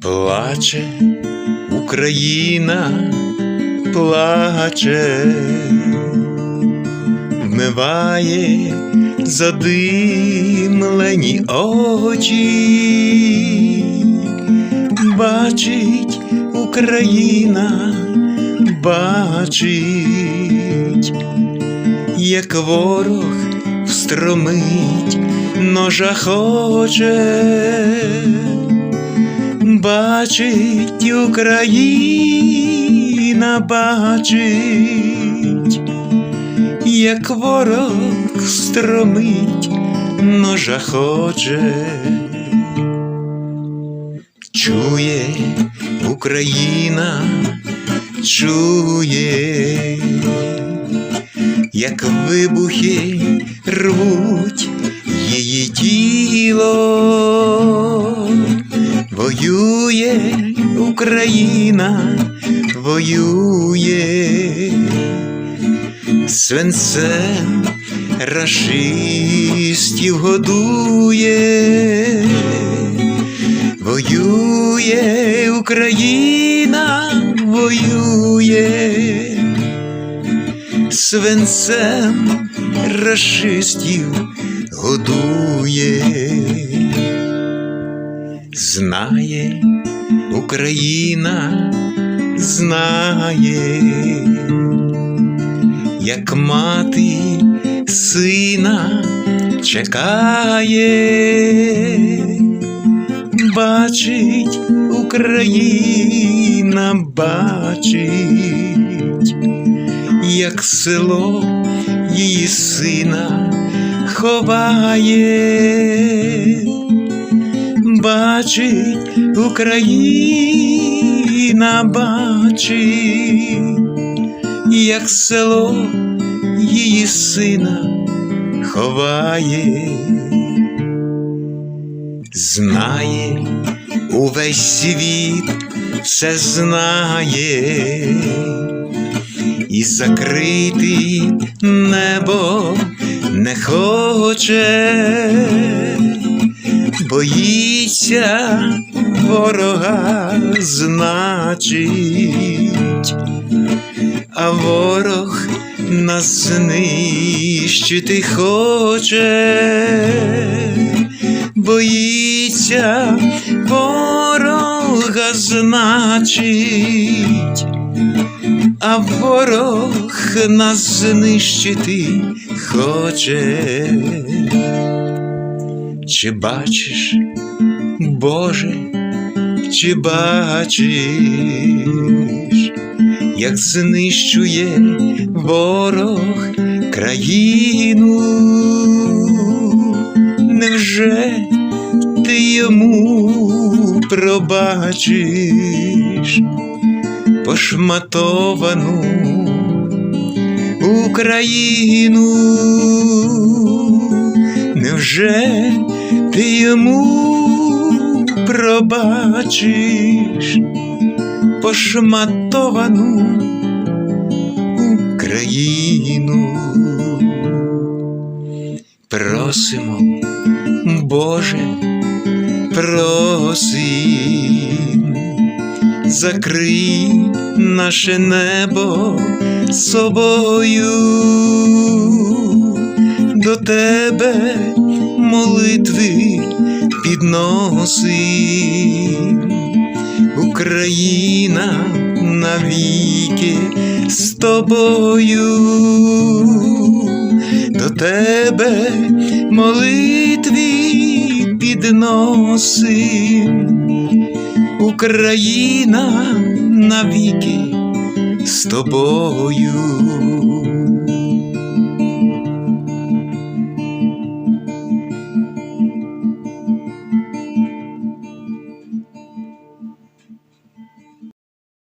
плаче, Україна плаче, вмиває задимлені очі, бачить Україна, бачить, як ворог встромить ножа хоче, бачить Україна, бачить, як ворог стромить ножа хоче, чує Україна, чує, як вибухи рвуть її тіло, Україна, воює. Свинцем рашистів годує, воює Україна, воює. Свинцем рашистів годує, знає Україна, знає, як мати сина чекає, бачить Україна, бачить, як село її сина ховає, бачить Україна, бачить, як село її сина ховає, знає увесь світ все знає, і закрити небо не хоче, боїться ворога, значить, а ворог нас знищити хоче, боїться ворога, значить, а ворог нас знищити хоче. Чи бачиш, Боже, чи бачиш, як знищує ворог країну? Невже ти йому пробачиш пошматовану Україну? Невже ти йому пробачиш пошматовану Україну? Просимо, Боже, просим, закрий наше небо собою, до тебе молитви підносим, Україна навіки з тобою, до тебе молитві підносим, Україна навіки з тобою.